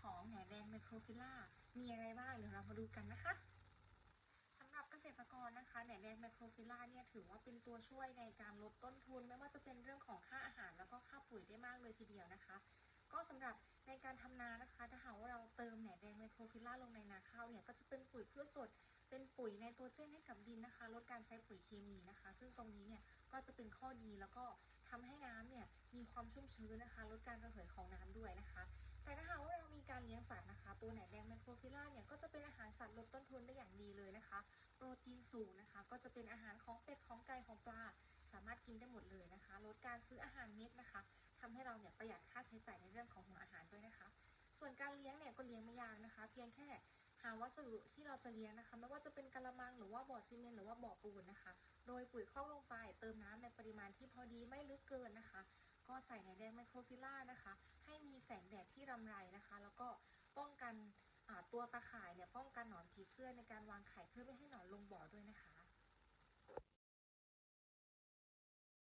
ของแหนแดงไมโครฟิล่ามีอะไรบ้างเดี๋ยวเรามาดูกันนะคะสำหรับเกษตรกรนะคะแหนแดงไมโครฟิล่าเนี่ยถือว่าเป็นตัวช่วยในการลดต้นทุน ไม่ว่าจะเป็นเรื่องของค่าอาหารแล้วก็ค่าปุ๋ยได้มากเลยทีเดียวนะคะ ก็สำหรับในการทำนานะคะ ถ้าหากว่าเราเติมแหนแดงไมโครฟิล่าลงในนาข้าวเนี่ยก็จะเป็นปุ๋ยพืชสด เป็นปุ๋ยในตัวเจนให้กับดินนะคะ ลดการใช้ปุ๋ยเคมีนะคะ ซึ่งตรงนี้เนี่ยก็จะเป็นข้อดีแล้วก็ทำให้น้ำเนี่ยมีความชุ่มชื้นนะคะ ลดการระเหยของน้ำด้วยนะคะ แต่ถ้าหากว่า ตัวไหนแดงไมโครฟิล่าเนี่ยก็จะเป็นอาหารสัตว์ลดต้นทุนได้อย่างดีเลยนะคะ โปรตีนสูงนะคะ ก็จะเป็นอาหารของเป็ดของไก่ของปลา สามารถกินได้หมดเลยนะคะ ลดการซื้ออาหารเม็ดนะคะทำให้เราเนี่ยประหยัดค่าใช้จ่ายในเรื่องของหัวอาหารด้วยนะคะ ส่วนการเลี้ยงเนี่ยก็เลี้ยงไม่ยากนะคะ เพียงแค่หาวัสดุที่เราจะเลี้ยงนะคะ ไม่ว่าจะเป็นกระมังหรือว่าบ่อซีเมนต์หรือว่าบ่อปูนนะคะ โดยปุ๋ยคอกลงไป เติมน้ำในปริมาณที่พอดีไม่ลึกเกินนะคะ ก็ใส่ในแดงไมโครฟิล่านะคะ ให้มีแสงแดดที่รำไรนะคะ แล้วก็ป้องกันอ่าตัวตา ข่ายเนี่ยป้องกันหนอนผีเสื้อในการวางไข่เพื่อไม่ให้หนอนลงบ่อ